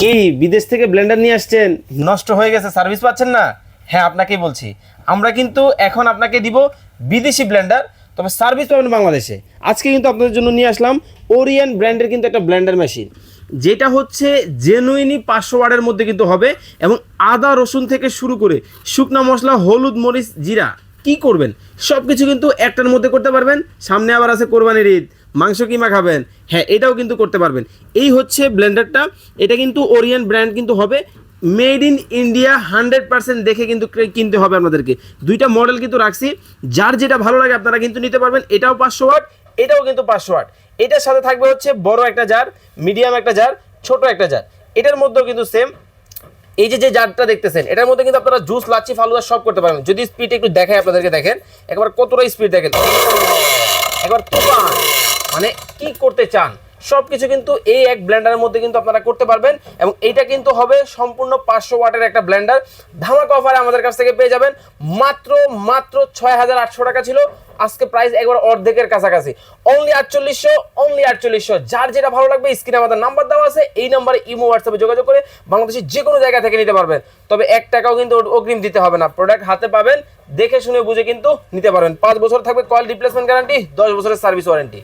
কি বিদেশ থেকে ব্লেন্ডার নিয়ে আসছেন? নষ্ট হয়ে গেছে সার্ভিস পাচ্ছেন না? হ্যাঁ আপনাকেই বলছি। আমরা কিন্তু এখন আপনাকে দিব বিদেশি ব্লেন্ডার, তবে সার্ভিস পাবেন বাংলাদেশে। আজকে কিন্তু আপনাদের জন্য নিয়ে আসলাম ওরিয়ান ব্র্যান্ডের কিন্তু একটা ব্লেন্ডার মেশিন যেটা হচ্ছে জেনুইনি পাঁচশো ওয়ার্ডের মধ্যে কিন্তু হবে এবং আদা, রসুন থেকে শুরু করে শুকনা মশলা, হলুদ মরিচ, জিরা, কি করবেন? সব কিছু কিন্তু একটার মধ্যে করতে পারবেন। সামনে আবার আছে কোরবানির ঈদ। মাংস কিমা খাবেন? হ্যাঁ এটাও কিন্তু করতে পারবেন। এই হচ্ছে ব্লেন্ডারটা। এটা কিন্তু ওরিয়ান ব্র্যান্ড কিন্তু হবে। Made in India hundred percent দেখে কিন্তু কিনতে হবে আপনাদেরকে। দুইটা মডেল কিন্তু রাখছি। যার যেটা ভালো লাগে আপনারা কিন্তু নিতে পারবেন। এটাও পাঁচশো ওয়াট, এটাও কিন্তু পাঁচশো ওয়াট। এটার সাথে থাকবে হচ্ছে বড় একটা জার, মিডিয়াম একটা জার, ছোট একটা জার। এটার মধ্যেও কিন্তু সেম এই যে যে জারটা দেখতেছেন, এটার মধ্যে কিন্তু আপনারা জুস, লাচ্ছি, ফালুদা সব করতে পারবেন। যদি স্পিড একটু দেখায় আপনাদেরকে, দেখেন। একবার কতটা স্পিড দেখেন। একবার তুফান। মানে কি করতে চান? সব কিছু কিন্তু এই এক ব্লেন্ডারের মধ্যে কিন্তু আপনারা করতে পারবেন এবং এইটা কিন্তু হবে সম্পূর্ণ পাঁচশো ওয়াটের একটা ব্লেন্ডার। ধামাকা অফারে আমাদের কাছ থেকে পেয়ে যাবেন। মাত্র মাত্র ছয় হাজার আটশো টাকা ছিল। আজকে প্রাইস একবার অর্ধেকের কাছাকাছি। অনলি আটচল্লিশশো অনলি আটচল্লিশশো। যার যেটা ভালো লাগবে স্ক্রিনে আমাদের নাম্বার দেওয়া আছে। এই নাম্বারে ইমো হোয়াটসঅ্যাপে যোগাযোগ করে বাংলাদেশের যে কোনো জায়গা থেকে নিতে পারবেন। তবে এক টাকাও কিন্তু অগ্রিম দিতে হবে না। প্রোডাক্ট হাতে পাবেন, দেখে শুনে বুঝে কিন্তু নিতে পারবেন। পাঁচ বছর থাকবে কয়েল রিপ্লেসমেন্ট গ্যারান্টি দশ বছরের সার্ভিস ওয়ারেন্টি